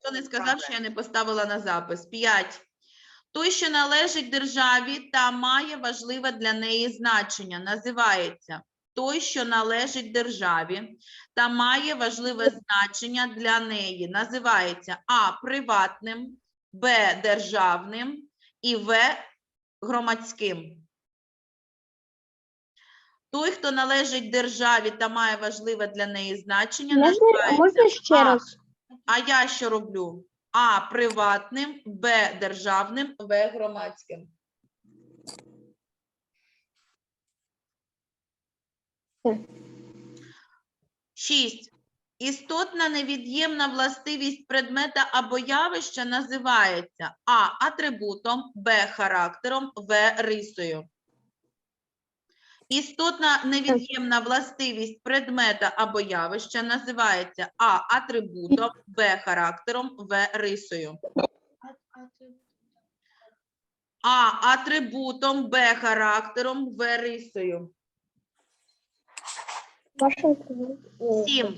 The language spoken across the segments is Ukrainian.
Хто не сказав, що я не поставила на запис? П'ять. Той, що належить державі та має важливе для неї значення, називається той, що належить державі та має важливе значення для неї, називається А. Приватним, Б. Державним і В. Громадським. Той, хто належить державі та має важливе для неї значення, Можна, називається можна ще А. раз? А я що роблю? А приватним, Б державним, В громадським. Шість. Істотна невід'ємна властивість предмета або явища називається А атрибутом, Б характером, В рисою. Істотна невід'ємна властивість предмета або явища називається А атрибутом, Б характером, В рисою. А атрибутом, Б характером, В рисою. Сім.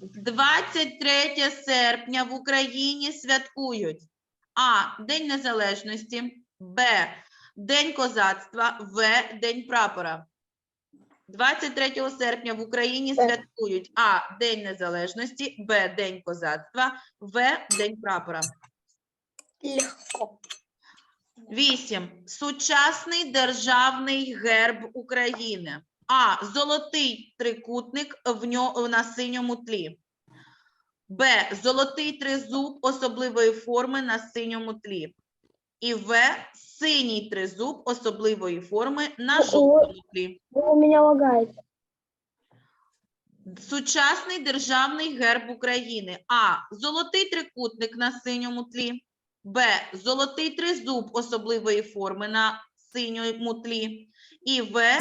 23 серпня в Україні святкують А. День Незалежності, Б. День козацтва, В. День прапора. 23 серпня в Україні святкують А. День Незалежності, Б. День козацтва, В. День прапора. Легко. 8. Сучасний державний герб України. А. Золотий трикутник в ньо, на синьому тлі. Б. Золотий тризуб особливої форми на синьому тлі. І В. Синій тризуб особливої форми на жовтому тлі. У меня лагает. Сучасний державний герб України. А. Золотий трикутник на синьому тлі. Б. Золотий тризуб особливої форми на синьому тлі. І В.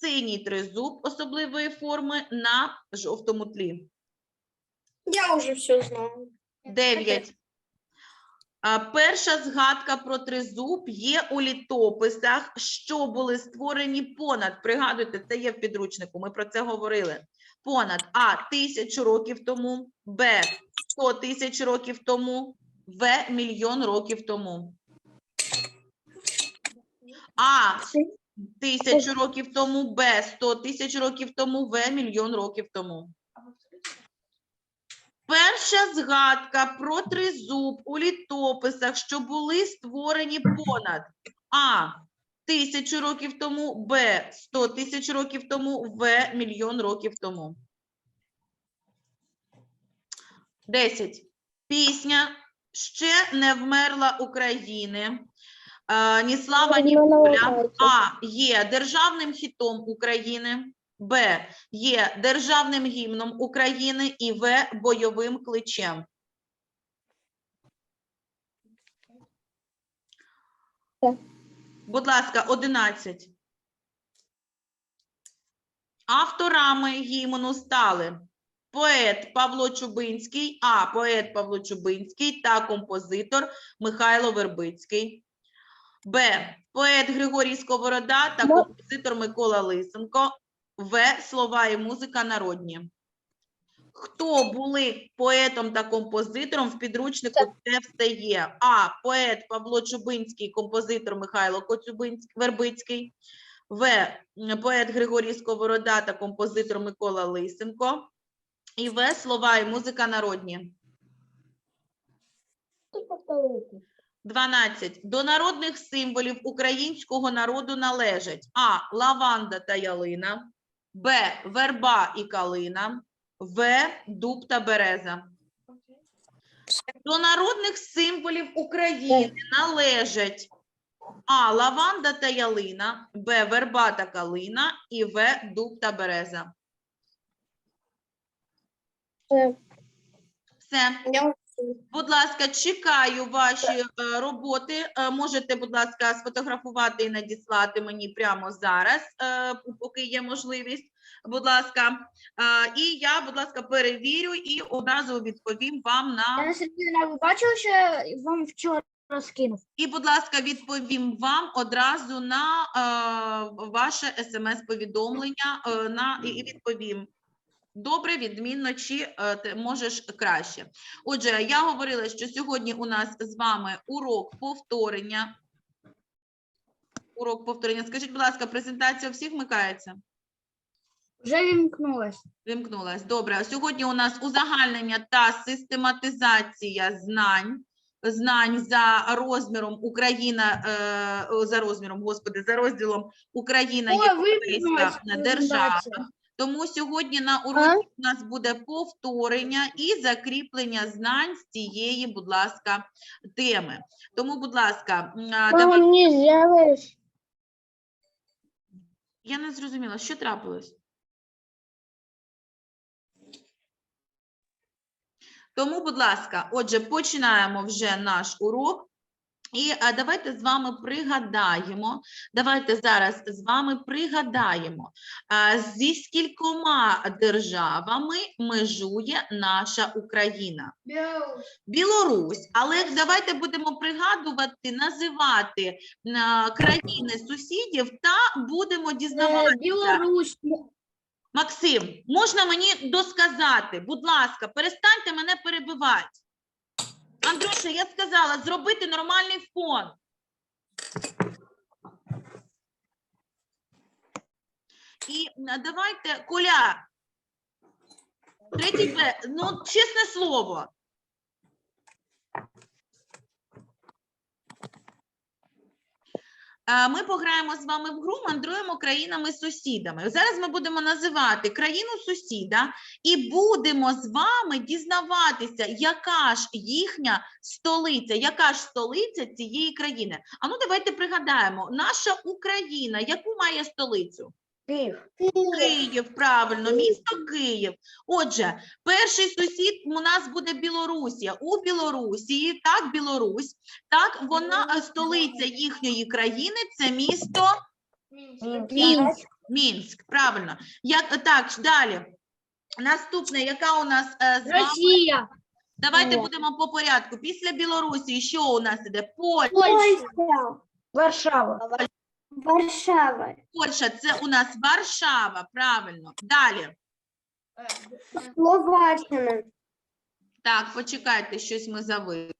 Синій тризуб особливої форми на жовтому тлі. Я уже все знаю. 9. Перша згадка про тризуб є у літописах, що були створені понад, пригадуйте, це є в підручнику, ми про це говорили. Понад А тисячу років тому, Б 100 тисяч років тому, В мільйон років тому. А тисячу років тому, Б 100 тисяч років тому, В мільйон років тому. Перша згадка про тризуб у літописах, що були створені понад А. Тисячу років тому, Б. 100 тисяч років тому, В. Мільйон років тому. 10. Пісня Ще не вмерла України. Е, ні слава, ні воля. А. Є державним хітом України. Б. Є державним гімном України і В. Бойовим кличем. Будь ласка, 11. Авторами гімну стали поет Павло Чубинський, а поет Павло Чубинський та композитор Михайло Вербицький. Б. Поет Григорій Сковорода та композитор Микола Лисенко. В. Слова і музика народні. Хто були поетом та композитором в підручнику це все є. А. Поет Павло Чубинський, композитор Михайло Коцюбинський, Вербицький. В. Поет Григорій Сковорода та композитор Микола Лисенко. І В. Слова і музика народні. 12. До народних символів українського народу належать А. Лаванда та ялина, Б. Верба і калина, В. Дуб та береза. До народних символів України належать А. Лаванда та ялина, Б. Верба та калина і В. Дуб та береза. Все. Все. Я Будь ласка, чекаю ваші е, роботи. Е, можете, будь ласка, сфотографувати і надіслати мені прямо зараз, е, поки є можливість. Будь ласка, і я, будь ласка, перевірю і одразу відповім вам на Яна Сергіївна, ви бачили, що я вам вчора скинув? і, будь ласка, відповім вам одразу на е, ваше смс-повідомлення. Е, на і відповім. Добре, відмінно чи е, ти можеш краще. Отже, я говорила, що сьогодні у нас з вами урок повторення. Урок повторення. Скажіть, будь ласка, презентація у всіх вмикається? Вже вімкнулась. Вимкнулась. Добре. Сьогодні у нас узагальнення та систематизація знань. Знань за розміром Україна, е, за розміром, господи, за розділом Україна Ой, Європейська держава. Тому сьогодні на уроці у нас буде повторення і закріплення знань з цієї, будь ласка, теми. Тому, будь ласка, давай. Я не зрозуміла, що трапилось? Тому, будь ласка, отже, починаємо вже наш урок. І давайте з вами пригадаємо, давайте зараз з вами пригадаємо, зі скількома державами межує наша Україна. Білорусь, але давайте будемо пригадувати, називати країни сусідів та будемо Е, дізнаватися. Білорусь. Максим, можна мені досказати? Будь ласка, перестаньте мене перебивати. Андрюша, я сказала зробити нормальний фон. І давайте, Коля, третій ну, чесне слово. Ми пограємо з вами в гру, мандруємо країнами-сусідами. Зараз ми будемо називати країну сусіда і будемо з вами дізнаватися, яка ж їхня столиця, яка ж столиця цієї країни. А ну давайте пригадаємо, наша Україна, яку має столицю? Київ. Київ, правильно, місто Київ. Отже, перший сусід у нас буде Білорусія. У Білорусі, так, Білорусь, так, вона е, столиця їхньої країни це місто Мінськ. Мінськ, правильно. Як так, далі. Наступне, яка у нас е, з вами? Росія. Давайте О. будемо по порядку. Після Білорусі, що у нас іде? Польща. Польша. Варшава. Варшава. Польща, це у нас Варшава, правильно. Далі. Словаччина. Так, почекайте, щось ми завили.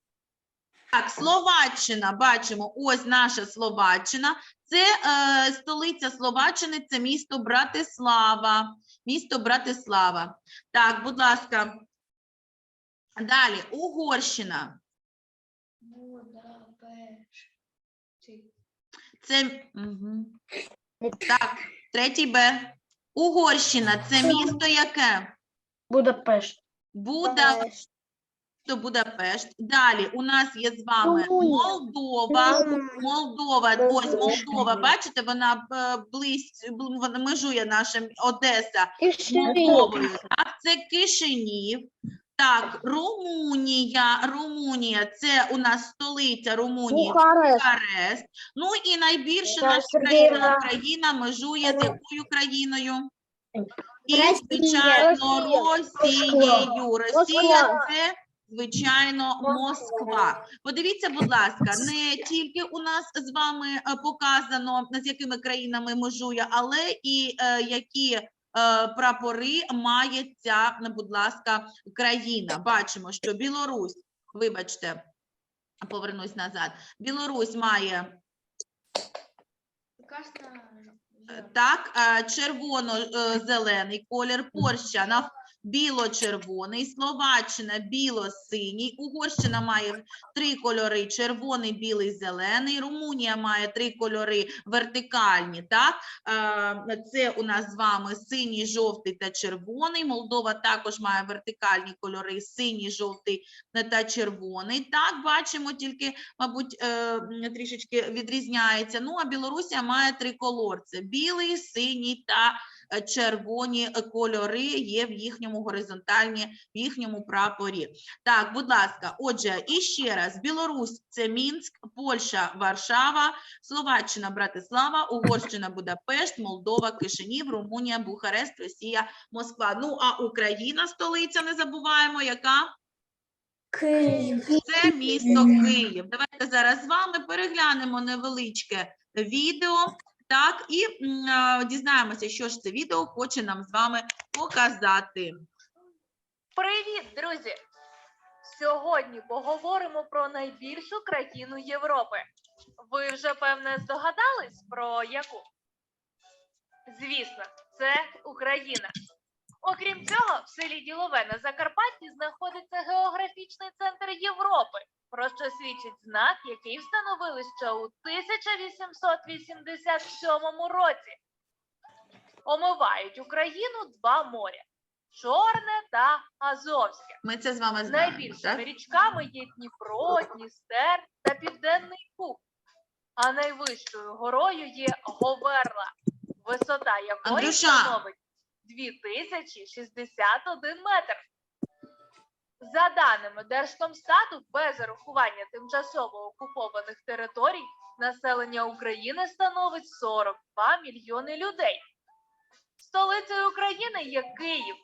Так, Словаччина, бачимо, ось наша Словаччина. Це е, столиця Словаччини, це місто Братислава. Місто Братислава. Так, будь ласка. Далі, Угорщина. Це угу. так, третій Б. Угорщина це місто яке? Будапешт. Буда, то Будапешт. Далі у нас є з вами Молдова. Молдова, ось Молдова. Молдова, бачите, вона е, близь, вона межує нашим Одеса. Молдовою. Так, це Кишинів. Так, Румунія, Румунія, це у нас столиця Румунії, Бухарест. Бухарест. Ну і найбільше Так, наша Сергіївна. країна Україна межує з якою країною? І, Росія. звичайно, Росією. Росія Москва. це, звичайно, Москва. Подивіться, будь ласка, не тільки у нас з вами е, показано, з якими країнами межує, але і е, які прапори має ця, будь ласка, країна. Бачимо, що Білорусь, вибачте, повернусь назад. Білорусь має Е, Так, е, червоно-зелений колір, Польща біло-червоний, Словаччина біло-синій, Угорщина має три кольори: червоний, білий, зелений. Румунія має три кольори вертикальні. Так, Е, це у нас з вами синій, жовтий та червоний. Молдова також має вертикальні кольори: синій, жовтий та червоний. Так, бачимо, тільки мабуть, е, трішечки відрізняється. Ну, а Білорусія має триколор: це білий, синій та червоні кольори є в їхньому горизонтальні, в їхньому прапорі. Так, будь ласка, отже, і ще раз: Білорусь це Мінськ, Польща, Варшава, Словаччина, Братислава, Угорщина, Будапешт, Молдова, Кишинів, Румунія, Бухарест, Росія, Москва. Ну а Україна, столиця, не забуваємо, яка? Київ. Це місто Київ. Давайте зараз з вами переглянемо невеличке відео Так, і дізнаємося, що ж це відео хоче нам з вами показати. Привіт, друзі! Сьогодні поговоримо про найбільшу країну Європи. Ви вже певне здогадались про яку? Звісно, це Україна. Окрім цього, в селі Ділове на Закарпатті знаходиться географічний центр Європи, про що свідчить знак, який встановили ще у 1887 році. Омивають Україну два моря Чорне та Азовське. Ми це з вами знаємо. Найбільшими Так? річками є Дніпро, Дністер та Південний Буг. А найвищою горою є Говерла, висота якої Андрюша! становить 2061 метр. За даними Держкомстату, без урахування тимчасово окупованих територій, населення України становить 42 мільйони людей. Столицею України є Київ,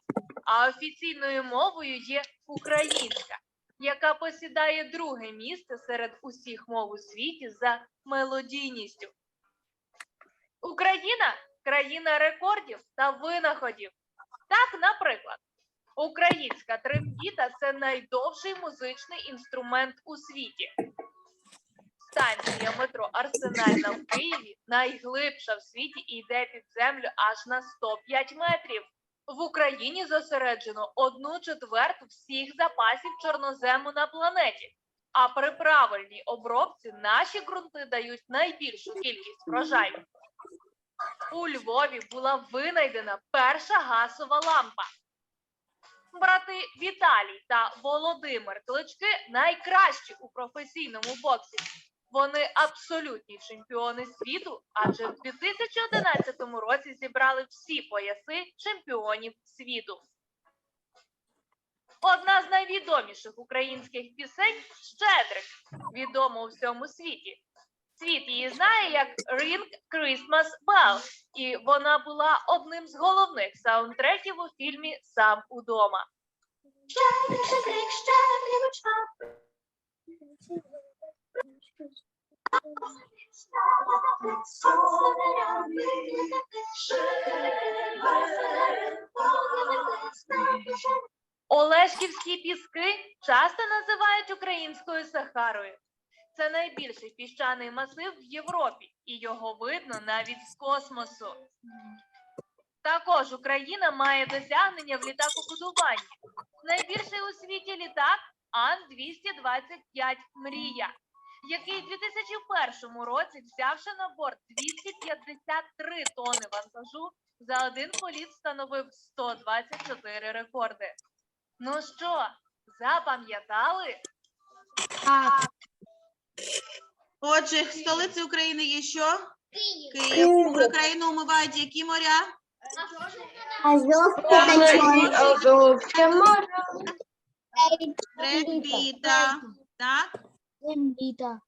а офіційною мовою є українська, яка посідає друге місце серед усіх мов у світі за мелодійністю. Україна країна рекордів та винаходів. Так, наприклад, українська трембіта це найдовший музичний інструмент у світі. Станція метро Арсенальна в Києві найглибша в світі і йде під землю аж на 105 метрів. В Україні зосереджено одну четверту всіх запасів чорнозему на планеті. А при правильній обробці наші ґрунти дають найбільшу кількість врожаю. У Львові була винайдена перша газова лампа. Брати Віталій та Володимир Клички найкращі у професійному боксі. Вони абсолютні чемпіони світу, адже в 2011 році зібрали всі пояси чемпіонів світу. Одна з найвідоміших українських пісень Щедрик, відома у всьому світі. Світ її знає як Ring Christmas Bell, і вона була одним з головних саундтреків у фільмі Сам удома. Олешківські піски часто називають українською Сахарою. Найбільший піщаний масив в Європі, і його видно навіть з космосу. Також Україна має досягнення в літакобудуванні. Найбільший у світі літак Ан-225 Мрія, який у 2001 році, взявши на борт 253 тони вантажу, за один політ встановив 124 рекорди. Ну що, запам'ятали? Отже, столицею України є що? Київ. Київ. Україну омивають які моря? Азовське та Чорне. Азовське море. Трембіта. Так? Трембіта.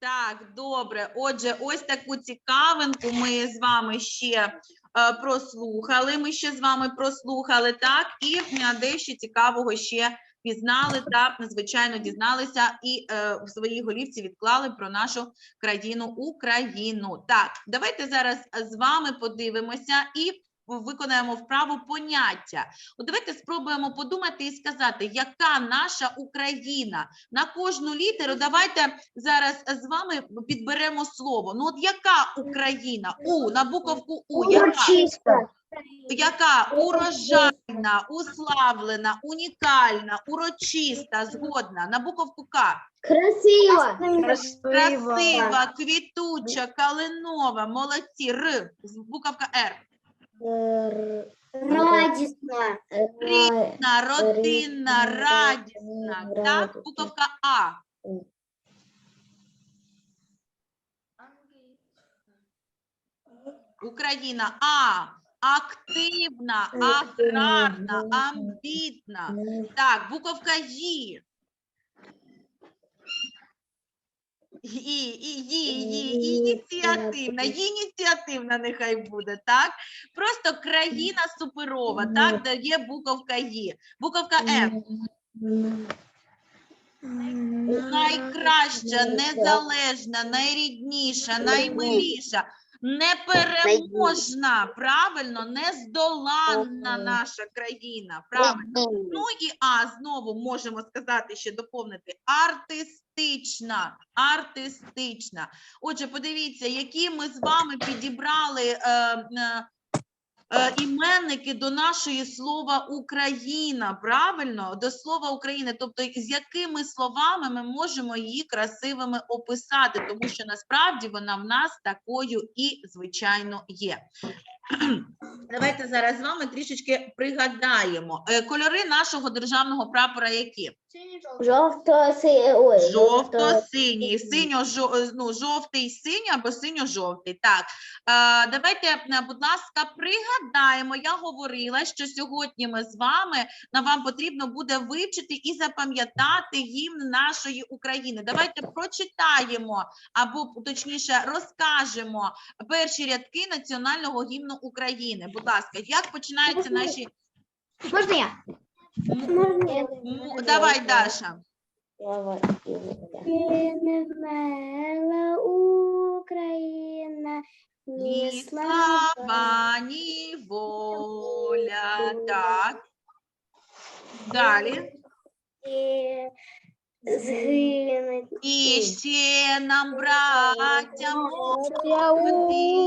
Так, добре. Отже, ось таку цікавинку ми з вами ще е, прослухали. Ми ще з вами прослухали, так, і е, дещо цікавого ще пізнали та, звичайно, дізналися і е, в своїй голівці відклали про нашу країну Україну. Так, давайте зараз з вами подивимося і виконаємо вправу поняття. От давайте спробуємо подумати і сказати, яка наша Україна на кожну літеру. Давайте зараз з вами підберемо слово. Ну, от яка Україна? У на буковку У. Яка? Яка урожайна, уславлена, унікальна, урочиста, згодна на буковку К. Красива. Красива, квітуча, калинова, молодці, Р, буковка Р. Радісна. Рідна, родинна, радісна, так, буковка А. Україна А. Активна, аграрна, амбітна. Так, буковка Ї. І, і, і, і, ініціативна, ініціативна нехай буде, так? Просто країна суперова, так, дає буковка Є. Буковка Ф. найкраща, незалежна, найрідніша, наймиліша, непереможна, правильно, нездоланна наша країна. Правильно. Ну і А знову можемо сказати, ще доповнити артистична. Артистична. Отже, подивіться, які ми з вами підібрали е, е, іменники до нашої слова Україна. Правильно? До слова України. Тобто, з якими словами ми можемо її красивими описати, тому що насправді вона в нас такою і звичайно є. Давайте зараз з вами трішечки пригадаємо. Е, Кольори нашого державного прапора які? Жовто-синій, синьо жо- ну, жовтий синій або синьо-жовтий. Так, е, давайте, е, будь ласка, пригадаємо. Я говорила, що сьогодні ми з вами на вам потрібно буде вивчити і запам'ятати гімн нашої України. Давайте прочитаємо або точніше розкажемо перші рядки національного гімну України. Будь ласка, як починаються наші Можна я? М, давай, Даша. Не вмерла Україна, Ні слава, ні воля. Так. Далі. Згине. І ще нам, браттям, Я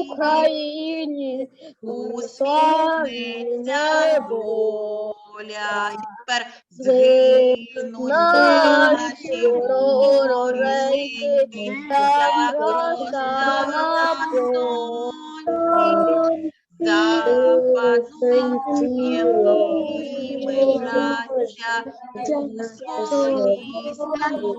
Україні усміхнеться воля. І тепер згинуть наші вороженьки, як роса на сонці. Западуть ми, браття, у своїй роду.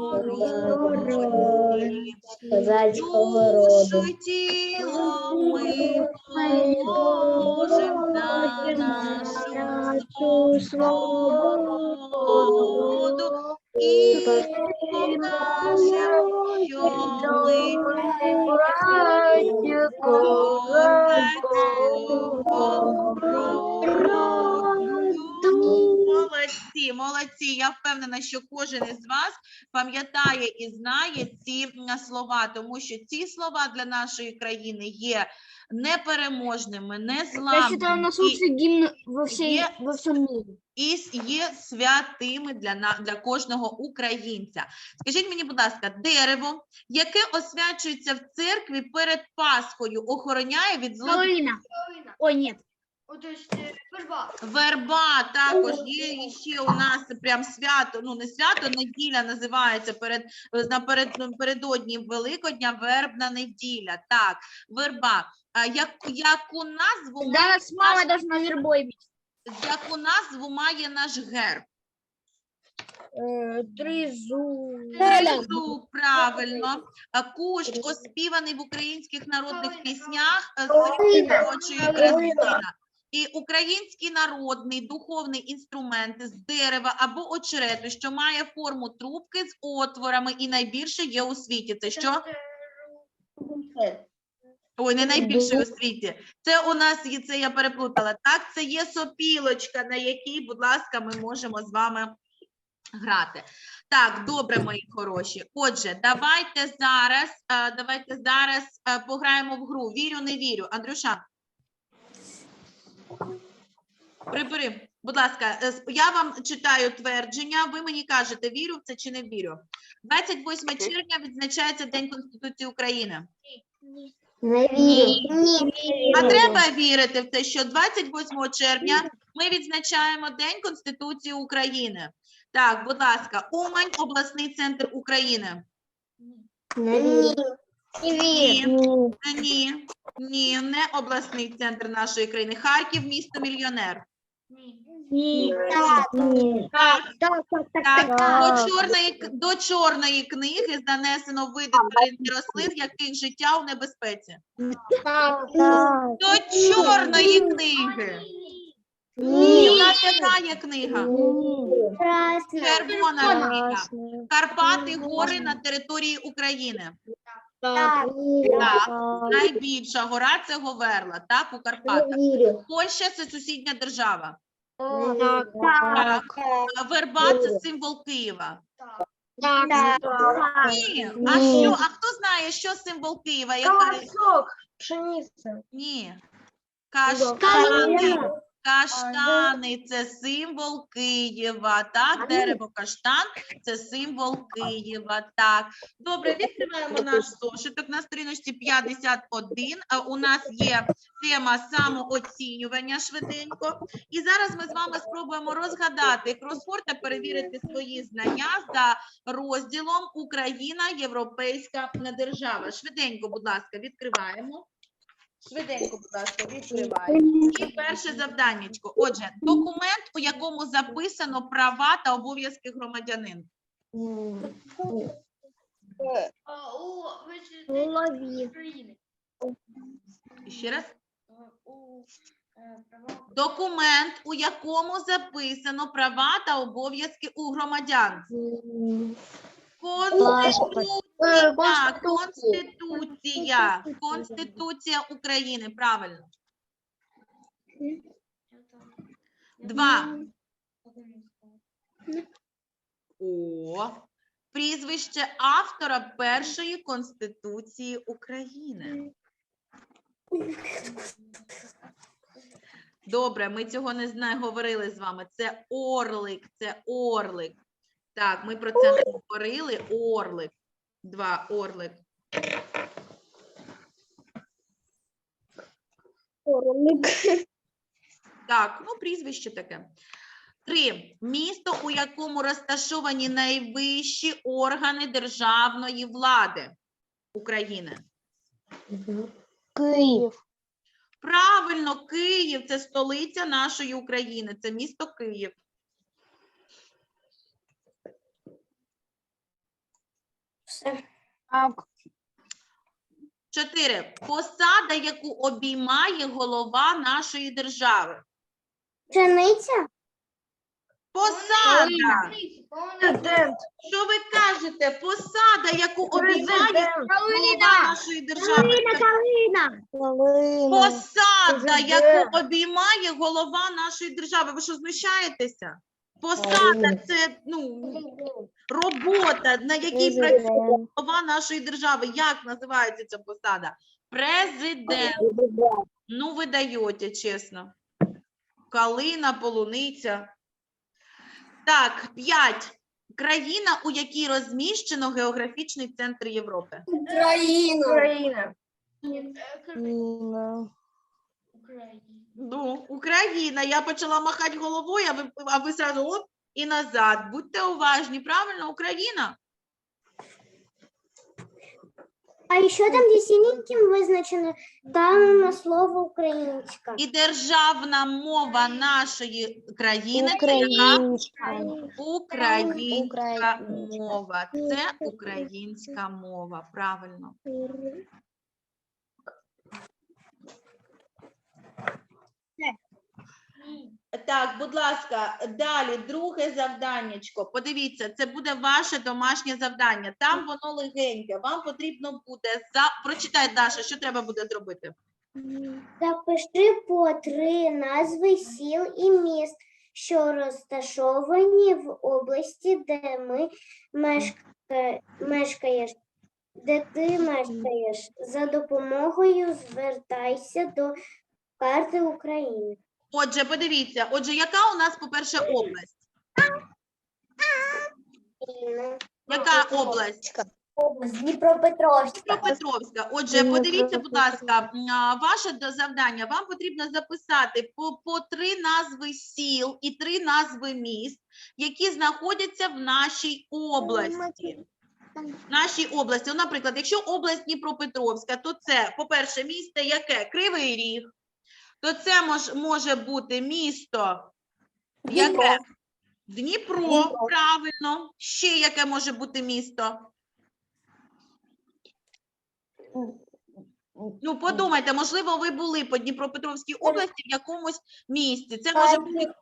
Душу тіло ми положим на нашу свободу і роду. Молодці, молодці. Я впевнена, що кожен із вас пам'ятає і знає ці слова, тому що ці слова для нашої країни є непереможними, Я считаю, у незламними нас лучший гимн во, всей, Е- во мире. І є святими для, на- для кожного українця. Скажіть мені, будь ласка, дерево, яке освячується в церкві перед Пасхою, охороняє від злого Половина. Ой, нет. Верба також є ще у нас прям свято, ну не свято, неділя називається перед наперед напередодні Великодня, вербна неділя. Так, верба. А як, яку назву нас с должна вербой бить. Яку назву має наш герб? Тризу. Тризуб, правильно. А Кущ оспіваний в українських народних піснях е, Красина. І український народний духовний інструмент з дерева або очерету, що має форму трубки з отворами і найбільше є у світі. Це що? Ой, не найбільше у світі. Це у нас є, це я переплутала. Так, це є сопілочка, на якій, будь ласка, ми можемо з вами грати. Так, добре, мої хороші. Отже, давайте зараз, е, давайте зараз е, пограємо в гру. Вірю, не вірю. Андрюша. Прибери, будь ласка, е, я вам читаю твердження. Ви мені кажете, вірю в це чи не вірю. 28 червня відзначається День Конституції України. Не вірю. Ні. А треба вірити в те, що 28 червня ми відзначаємо День Конституції України. Так, будь ласка, Умань, обласний центр України. Не вірю. Ні, ні, ні, не обласний центр нашої країни. Харків, місто мільйонер. Так. Так, Так, так, так, так. так. До чорної к- до чорної книги занесено види тварин і рослин, яких життя у небезпеці. Так, До чорної книги. Ні. У нас яка є книга? Красна. Червона книга. Карпати, гори на території України. Так. Найбільша гора це Говерла, так, у Карпатах. Польща це сусідня держава. Так. Так. Верба це символ Києва. Так. Ні. А що? А хто знає, що символ Києва? Яка... Пшениця. Ні. Каштани. Каштани це символ Києва. Так, дерево каштан це символ Києва. Так. Добре, відкриваємо наш зошиток на сторіночці 51. А У нас є тема самооцінювання швиденько. І зараз ми з вами спробуємо розгадати кросворд та перевірити свої знання за розділом Україна, Європейська держава. Швиденько, будь ласка, відкриваємо. Швиденько, будь ласка, відкриваємо. І перше завданнячко. Отже, документ, у якому записано права та обов'язки громадянин. Ще раз. Документ, у якому записано права та обов'язки у громадян. Конституція. Конституція. Конституція України. Правильно. Два. О. Прізвище автора першої Конституції України. Добре, ми цього не знаю, говорили з вами. Це орлик, це орлик. Так, ми про це не говорили. Орлик. Два орлик. Так, ну прізвище таке. Три. Місто, у якому розташовані найвищі органи державної влади України. Київ. Правильно, Київ це столиця нашої України. Це місто Київ. Чотири. Посада, яку обіймає голова нашої держави. Пшениця? Посада. Президент. Що ви кажете? Посада, яку обіймає голова нашої держави. Калина. Посада, яку обіймає голова нашої держави. Ви що знущаєтеся? Посада це ну робота, на якій працює голова нашої держави. Як називається ця посада? Президент. Ну, ви даєте, чесно. Калина, полуниця. Так, п'ять. Країна, у якій розміщено географічний центр Європи. Україна. Україна. Ну, Україна. Я почала махати головою, а ви, а ви сразу оп і назад. Будьте уважні, правильно, Україна. А ще там, де синеньким визначено, там слово українська. І державна мова нашої країни це яка? Українська мова. Це українська мова. Правильно. Так, будь ласка, далі друге завданнячко. Подивіться, це буде ваше домашнє завдання. Там воно легеньке. Вам потрібно буде за прочитай, Даша, що треба буде зробити. Запиши по три назви сіл і міст, що розташовані в області, де ми мешка... мешкаєш. Де ти мешкаєш? За допомогою звертайся до карти України. Отже, подивіться, отже, яка у нас, по-перше, область? Яка область? Область Дніпропетровська. Дніпропетровська. Отже, подивіться, будь ласка, ваше завдання. Вам потрібно записати по, по три назви сіл і три назви міст, які знаходяться в нашій області. В нашій області. Ну, Наприклад, якщо область Дніпропетровська, то це, по-перше, місто яке? Кривий Ріг. То це мож, може бути місто яке? Дніпро, правильно. Ще яке може бути місто? Ну, подумайте, можливо, ви були по Дніпропетровській області в якомусь місті. Це може бути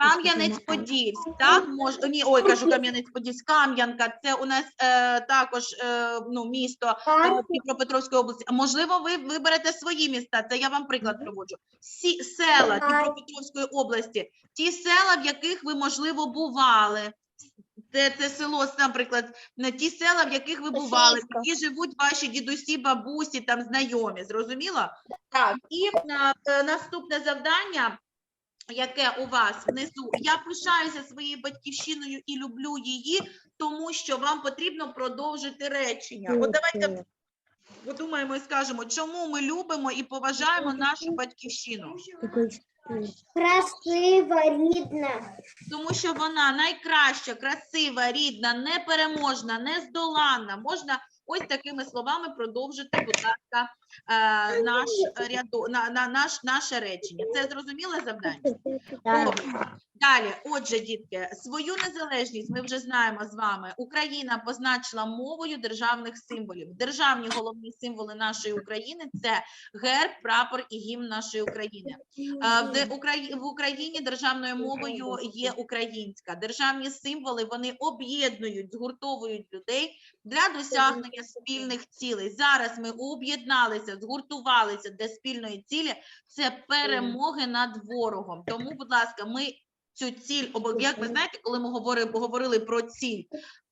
Кам'янець-Подільськ, так? Мож... Ні, ой, кажу Кам'янець-Подільськ, Кам'янка. Це у нас е, також е, ну, місто е, Дніпропетровської області. А Можливо, ви виберете свої міста. Це я вам приклад приводжу. Сі, села Дніпропетровської області, ті села, в яких ви, можливо, бували. Це, це село, наприклад, на ті села, в яких ви бували, які живуть ваші дідусі, бабусі, там знайомі. Зрозуміло? Так, і а, е, наступне завдання, яке у вас внизу. Я пишаюся своєю батьківщиною і люблю її, тому що вам потрібно продовжити речення. От давайте подумаємо і скажемо, чому ми любимо і поважаємо нашу батьківщину. Красиво, рідна. Тому що вона найкраща, красива, рідна, непереможна, нездоланна. Можна ось такими словами продовжити, будь ласка, е, наш ряду, на, на, наш, наше речення. Це зрозуміле завдання? Добре. Далі, отже, дітки, свою незалежність ми вже знаємо з вами. Україна позначила мовою державних символів. Державні головні символи нашої України це герб, прапор і гімн нашої України. Е, В, Україні державною мовою є українська. Державні символи вони об'єднують, згуртовують людей для досягнення спільних цілей. Зараз ми об'єдналися, згуртувалися для спільної цілі. Це перемоги над ворогом. Тому, будь ласка, ми цю ціль як ви знаєте, коли ми говорили, говорили про ціль.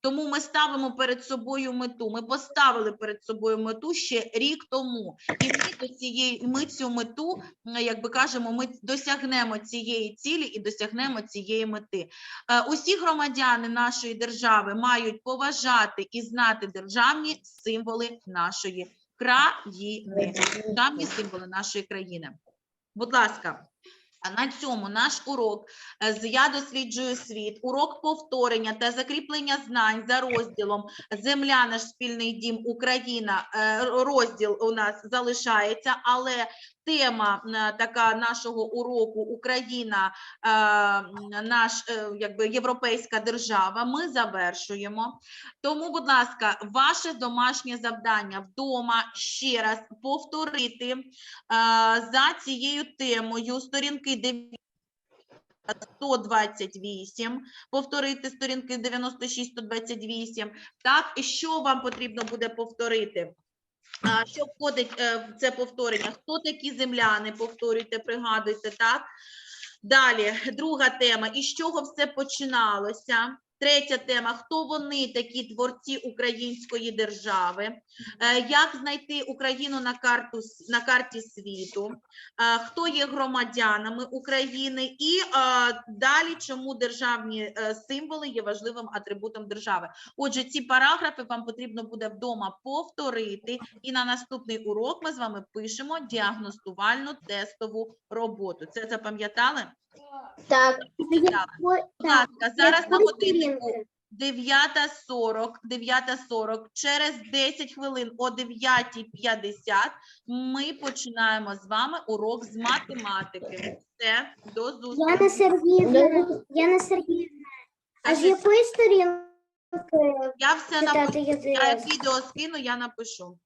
Тому ми ставимо перед собою мету. Ми поставили перед собою мету ще рік тому, і ми до цієї ми цю мету як би кажемо, ми досягнемо цієї цілі і досягнемо цієї мети. Е, Усі громадяни нашої держави мають поважати і знати державні символи нашої країни. Державні символи нашої країни. Будь ласка. А на цьому наш урок е, з Я досліджую світ, урок повторення та закріплення знань за розділом Земля, наш спільний дім, Україна. е, Розділ у нас залишається, але тема е, така нашого уроку Україна, е, наш е, якби європейська держава. Ми завершуємо. Тому, будь ласка, ваше домашнє завдання вдома ще раз повторити за цією темою сторінки 9 128, повторити сторінки 96-128. Так, і що вам потрібно буде повторити? Що входить е, в це повторення? Хто такі земляни? Повторюйте, пригадуйте, так? Далі, друга тема. Із чого все починалося? Третя тема: хто вони такі творці української держави? Е, Як знайти Україну на карту на карті світу? Е, Хто є громадянами України? І е, далі, чому державні символи є важливим атрибутом держави? Отже, ці параграфи вам потрібно буде вдома повторити, і на наступний урок ми з вами пишемо діагностувальну тестову роботу. Це запам'ятали? Так. Будь ласка, зараз на годиннику 9.40, 9.40, через 10 хвилин о 9.50 ми починаємо з вами урок з математики. Все, до зустрічі. Яна Сергіївна, Яна Сергіївна, а з якої сторінки Я все на читати я відео скину, я напишу.